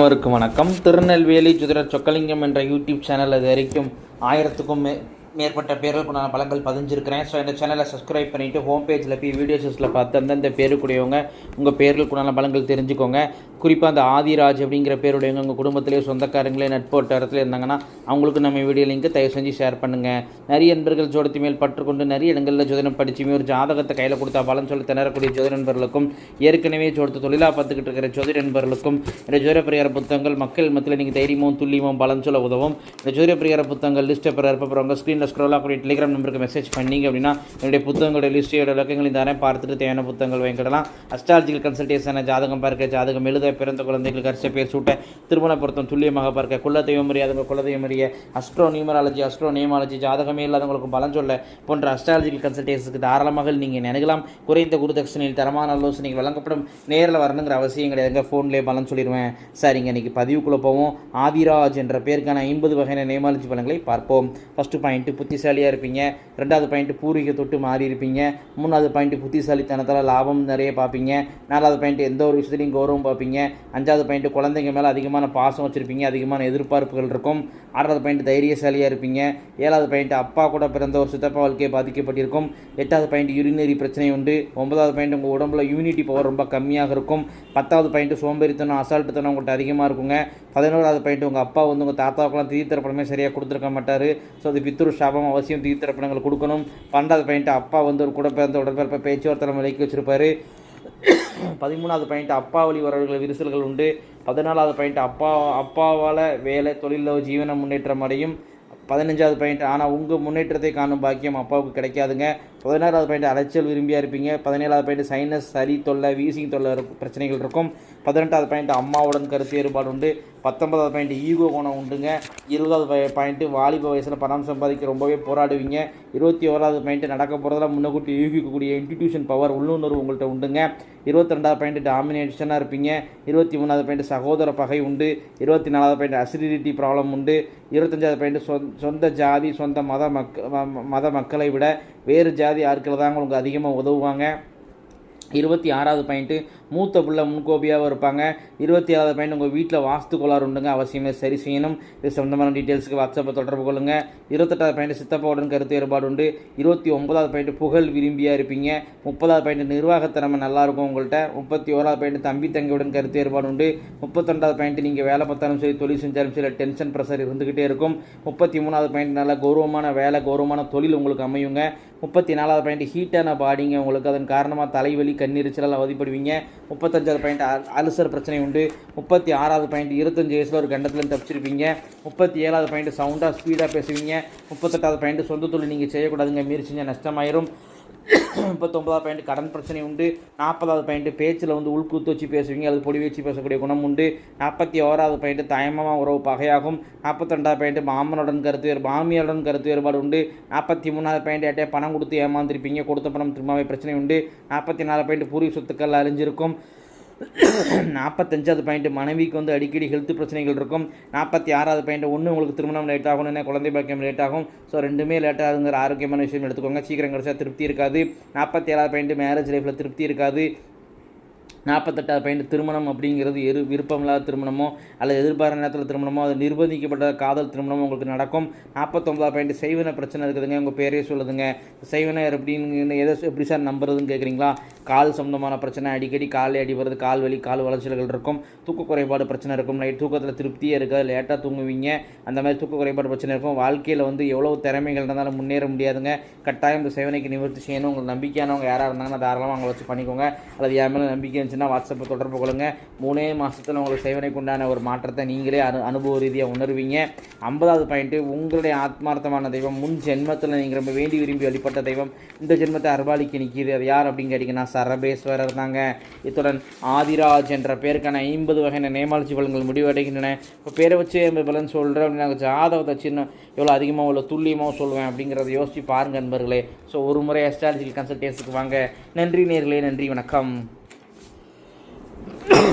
அனைவருக்கும் வணக்கம். திருநெல்வேலி ஜுதிர சொக்கலிங்கம் என்ற யூடியூப் சேனல் அது வரைக்கும் ஆயிரத்துக்கும் மே மேற்பட்ட பேர்களுக்கு நான் பலங்கள் பதிஞ்சிருக்கிறேன். ஸோ இந்த சேனலை சப்ஸ்கிரைப் பண்ணிவிட்டு ஹோம் பேஜில் போய் வீடியோஸில் பார்த்து அந்தந்த பேருக்குடையவங்க உங்கள் பேர்களுக்குண்டான பலங்கள் தெரிஞ்சுக்கோங்க. குறிப்பாக அந்த ஆதிராஜ் அப்படிங்கிற பேருடையவங்க உங்கள் குடும்பத்திலேயே சொந்தக்காரங்களே நட்பு இருந்தாங்கன்னா அவங்களுக்கு நம்ம வீடியோ லிங்க் தயவு செஞ்சு ஷேர் பண்ணுங்கள் நிறைய நண்பர்கள் ஜோடத்தி மேல் பற்றுக்கொண்டு நிறைய இடங்களில் ஜோதிடம் படிச்சுமே ஒரு ஜாதகத்தை கையில் கொடுத்தா பலன் சொல்லி திணறக்கூடிய ஜோதி நண்பர்களுக்கும் ஏற்கனவே ஜோடத்து தொழிலாக பார்த்துக்கிட்டு இருக்கிற ஜோதி நண்பர்களுக்கும் இந்த ஜோதிட பிரியார புத்தகங்கள் மக்கள் மத்தியில் நீங்கள் தைரியமும் துல்லியமும் பலன் சொல்ல உதவும். இந்த ஜோதிட பிரியார புத்தகங்கள் லிஸ்ட்டை பெற இருப்பவங்க ஸ்க்ரீனில் ஸ்க்ரோல் ஆகக்கூடிய டெலிகிராம் நம்பருக்கு மெசேஜ் பண்ணிங்க அப்படின்னா என்னுடைய புத்தகங்களுடைய லிஸ்ட்டோட விளக்கங்களையும் தானே பார்த்துட்டு தேவையான புத்தகங்கள் வாங்கிக்கலாம் அஸ்ட்ராலஜிக்கல் கன்சல்டேஷனை ஜாதகம் பார்க்க ஜாதகம் எழுத பிறந்த குழந்தைகளுக்கு அரிசி பேர் சூட்ட திருமண பொருத்தம் துல்லியமாக பார்க்க குலதெய்வம் அறியாதவங்க குலதெய்வம் அறிய அஸ்ட்ரோ நியூமராலஜி அஸ்ட்ரோ நியமாலஜி ஜாதகமே இல்லாதவங்களுக்கு பலன் சொல்ல போன்ற அஸ்ட்ராலஜிக்கல் கன்சல்டேஷனுக்கு தாராளமாக நீங்கள் நினைக்கலாம் குறைந்த குருதட்சணையில் தரமான ஆலோசனைகள் வழங்கப்படும். நேரில் வரணுங்கிற அவசியம் கிடையாதுங்க ஃபோன்லேயே பலன் சொல்லிடுவேன் சரிங்க இன்றைக்கி பதிவுக்குள்ளே போவோம். ஆதிராஜ் என்ற பேருக்கான ஐம்பது வகையான நேமாலஜி பலன்களை பார்ப்போம். ஃபஸ்ட்டு பாயிண்ட்டு புத்திசாலியாக இருப்பீங்க. ரெண்டாவது பாயிண்ட்டு பூர்வீக தொட்டு மாறி இருப்பீங்க. மூணாவது பாயிண்ட்டு புத்திசாலித்தனத்தால் லாபம் நிறைய பார்ப்பீங்க. நாலாவது பாயிண்ட் எந்த ஒரு விஷயத்துலையும் கௌரவம் பார்ப்பீங்க. அஞ்சாவது பாயிண்ட் குழந்தைங்க மேலே அதிகமான பாசம் வச்சுருப்பீங்க. அதிகமான எதிர்பார்ப்புகள் இருக்கும். ஆறாவது பாயிண்ட் தைரியசாலியாக இருப்பீங்க. ஏழாவது பாயிண்ட் அப்பா கூட பிறந்த ஒரு சித்தப்பா வாழ்க்கையை பாதிக்கப்பட்டிருக்கும். எட்டாவது பாயிண்ட் யூரினரி பிரச்சனை உண்டு. ஒன்பதாவது பாயிண்ட் உங்கள் உடம்புல யூனிட்டி பவர் ரொம்ப கம்மியாக இருக்கும். பத்தாவது பாயிண்ட் சோம்பேறித்தனம் அசால்ட்டுத்தனம் உங்கள்கிட்ட அதிகமாக இருக்குங்க. பதினோராவது பாயிண்ட் உங்கள் அப்பா வந்து உங்கள் தாத்தாவுக்குலாம் தீர்த்தரப்பணமே சரியாக கொடுத்துருக்க மாட்டார். ஸோ அது பித்ரு சாபம் அவசியம் தீர்த்தரப்பணங்கள் கொடுக்கணும். பன்னெண்டாவது பாயிண்ட் அப்பா வந்து ஒரு கூட பிறந்த உடற்பிறப்பை பேச்சுவார்த்தை விலக்கி வச்சிருப்பாரு. பதிமூணாவது பாயிண்ட் அப்பா வழி வரவர்கள் விரிசல்கள் உண்டு. பதினாலாவது பாயிண்ட் அப்பா அப்பாவால் வேலை தொழிலில் ஜீவன முன்னேற்றம் அடையும். பதினஞ்சாவது பாயிண்ட் ஆனால் உங்கள் முன்னேற்றத்தை காணும் பாக்கியம் அப்பாவுக்கு கிடைக்காதுங்க. பதினாறாவது பாயிண்ட் அலைச்சல் விரும்பியாக இருப்பீங்க. பதினேழாவது பாயிண்ட் சைனஸ் சரி தொல்லை வீசிங் தொல்லை பிரச்சனைகள் இருக்கும். பதினெட்டாவது பாயிண்ட் அம்மாவுடன் கருத்து வேறுபாடு உண்டு. பத்தொன்பதாவது பாயிண்ட் ஈகோ கோணம் உண்டுங்க. இருபதாவது பாயிண்ட்டு வாலிப வயசில் பணம் சம்பாதிக்க ரொம்பவே போராடுவீங்க. இருபத்தி ஓராவது பாயிண்ட் நடக்க போகிறதெல்லாம் முன்னக்கூட்டி யூகிக்கக்கூடிய இன்ஸ்டிடியூஷன் பவர் உள்ளுணர்வு உங்கள்கிட்ட உண்டுங்க. இருபத்தி ரெண்டாவது பாயிண்ட் டாமினேஷனாக இருப்பீங்க. இருபத்தி மூணாவது பாயிண்ட் சகோதர பகை உண்டு. இருபத்தி நாலாவது பாயிண்ட் அசிடிட்டி ப்ராப்ளம் உண்டு. இருபத்தஞ்சாவது பாயிண்ட் சொந்த சொந்த ஜாதி சொந்த மத மக்க மத மக்களை விட வேறு ஜாதி ஆட்கள் தான் உங்களுக்கு அதிகமாக உதவுவாங்க. இருபத்தி ஆறாவது பாயிண்ட்டு மூத்த பிள்ளை முன்கோபியாக இருப்பாங்க. இருபத்தி ஏழாவது பாயிண்ட் உங்கள் வீட்டில் வாஸ்து கோளாறு உண்டுங்க. அவசியமே சரி செய்யணும். இது சம்மந்தமான டீட்டெயில்ஸுக்கு வாட்ஸ்அப்பை தொடர்பு கொள்ளுங்கள் இருபத்தெட்டாவது பையன் சித்தப்பாவுடன் கருத்து வேறுபாடு உண்டு. இருபத்தி ஒன்பதாவது பையன் புகழ் விரும்பியாக இருப்பீங்க. முப்பதாவது பையன் நிர்வாகத்திறமை நல்லா இருக்கும் உங்கள்கிட்ட முப்பத்தி ஓராவது பையன் தம்பி தங்கியுடன் கருத்து வேறுபாடு உண்டு. முப்பத்தொண்டாவது பையன் நீங்கள் வேலை பார்த்தாலும் சரி தொழில் செஞ்சாலும் சரி டென்ஷன் ப்ரெஷர் இருந்துக்கிட்டே இருக்கும். முப்பத்தி மூணாவது பாயிண்ட் நல்ல கௌரவமான வேலை கௌரவமான தொழில் உங்களுக்கு அமையுங்க. முப்பத்தி நாலாவது பாயிண்ட் ஹீட்டான பாடிங்க உங்களுக்கு அதன் காரணமாக தலைவலி கண்ணீரிச்சலால் அவதிப்படுவீங்க. முப்பத்தஞ்சாவது பாயிண்ட் அல்சர் பிரச்சனை உண்டு. முப்பத்தி ஆறாவது பாயிண்ட் இருபத்தஞ்சு வயசில் ஒரு கண்டத்துலேருந்து தப்பிச்சிருப்பீங்க. முப்பத்தி ஏழாவது பாயிண்ட் சவுண்டாக ஸ்பீடாக பேசுவீங்க. முப்பத்தெட்டாவது பாயிண்ட் சொந்த தொழில் நீங்கள் செய்யக்கூடாதுங்க. மீறி செஞ்சால் நஷ்டமாயிரும். முப்பத்தொம்பதாவது பாயிண்ட் கடன் பிரச்சனை உண்டு. நாற்பதாவது பாயிண்ட் பேச்சில் வந்து உள்கூத்து வச்சு பேசுவீங்க. அது பொடி வச்சு பேசக்கூடிய குணம் உண்டு. நாற்பத்தி ஓராவது பாயிண்ட் தயமமாக உறவு பகையாகும். நாற்பத்தெண்டாவது பாயிண்ட் மாமனுடன் கருத்து வேறு மாமியாருடன் கருத்து வேறுபாடு உண்டு. நாற்பத்தி மூணாவது பாயிண்ட் யார்ட்டே பணம் கொடுத்து ஏமாந்துருப்பீங்க? கொடுத்த பணம் திரும்பவே பிரச்சனை உண்டு. நாற்பத்தி நாலு பாயிண்ட் பூர்வீக சொத்துக்கள் அழிஞ்சிருக்கும். நாற்பத்தஞ்சாவது பாயிண்ட் மனைவிக்கு வந்து அடிக்கடி ஹெல்த் பிரச்சனைகள் இருக்கும். நாற்பத்தி ஆறாவது பாயிண்ட் ஒன்று உங்களுக்கு திருமணம் லேட் ஆகும் என்ன குழந்தை பாக்கியம் லேட் ஆகும். ஸோ ரெண்டுமே லேட் ஆகுங்கிற ஆரோக்கியமான விஷயம் எடுத்துக்கோங்க. சீக்கிரம் கிடச்சா திருப்தி இருக்காது. நாற்பத்தி ஏழாவது பாயிண்ட் மேரேஜ் லைஃப்பில் திருப்தி இருக்காது. நாற்பத்தெட்டாவது பாயிண்ட் திருமணம் அப்படிங்கிறது எரு விருப்பமில்லாத திருமணமோ அல்லது எதிர்பாராத நேரத்தில் திருமணமோ அது நிர்பந்திக்கப்பட்ட காதல் திருமணமோ உங்களுக்கு நடக்கும். நாற்பத்தொம்பதாவது பையன் செய்வன பிரச்சனை இருக்குதுங்க. உங்கள் பேரே சொல்லுதுங்க. செய்வனர் அப்படின்னு எதை எப்படி சார் நம்புறதுன்னு கேட்குறீங்களா கால் சம்பந்தமான பிரச்சனை அடிக்கடி காலை அடி கால் வலி கால் வளர்ச்சிகள் இருக்கும். தூக்க குறைபாடு பிரச்சனை இருக்கும். நைட் தூக்கத்தில் திருப்தியாக இருக்காது லேட்டாக தூங்குவீங்க. அந்த மாதிரி தூக்க குறைபாடு பிரச்சனை இருக்கும். வாழ்க்கையில் வந்து எவ்வளோ திறமைகள் இருந்தாலும் முன்னேற முடியாதுங்க. கட்டாயம் இந்த சேவனைக்கு நிவர்த்தி செய்யணும். உங்களுக்கு நம்பிக்கையானவங்க யாராக இருந்தாங்கன்னா தாராளமாக அவங்கள வச்சு பண்ணிக்கோங்க. அல்லது என் மேலே நம்பிக்கை இருந்துச்சுன்னா வாட்ஸ்அப்பை தொடர்பு கொள்ளுங்க. மூணே மாதத்தில் உங்களுக்கு சேவனைக்கு உண்டான ஒரு மாற்றத்தை நீங்களே அனு அனுபவ ரீதியாக உணர்வீங்க. ஐம்பதாவது பாயிண்ட்டு உங்களுடைய ஆத்மார்த்தமான தெய்வம் முன் ஜென்மத்தில் நீங்கள் ரொம்ப வேண்டி விரும்பி வழிபட்ட தெய்வம் இந்த ஜென்மத்தை அர்பாலிக்கு நிற்கிது அது யார் அப்படின்னு கேட்டிங்கன்னா சரபேஸ்வரர் தாங்க. இத்துடன் ஆதிராஜ் என்ற பேருக்கான ஐம்பது வகையான நேமாலஜி பலன்கள் முடிவடைகின்றன. இப்போ பேரை வச்சு ஐம்பது பலன் சொல்கிறேன் அப்படின்னா ஜாதகத்தை சின்ன எவ்வளோ அதிகமாக உள்ள துல்லியமாக சொல்லுவேன் அப்படிங்கிறத யோசித்து பாருங்கள் நண்பர்களே. ஸோ ஒரு முறை அஸ்ட்ராலஜிக்கல் கன்சல்டேஷனுக்கு வாங்க. நன்றி நேர்களே நன்றி வணக்கம்.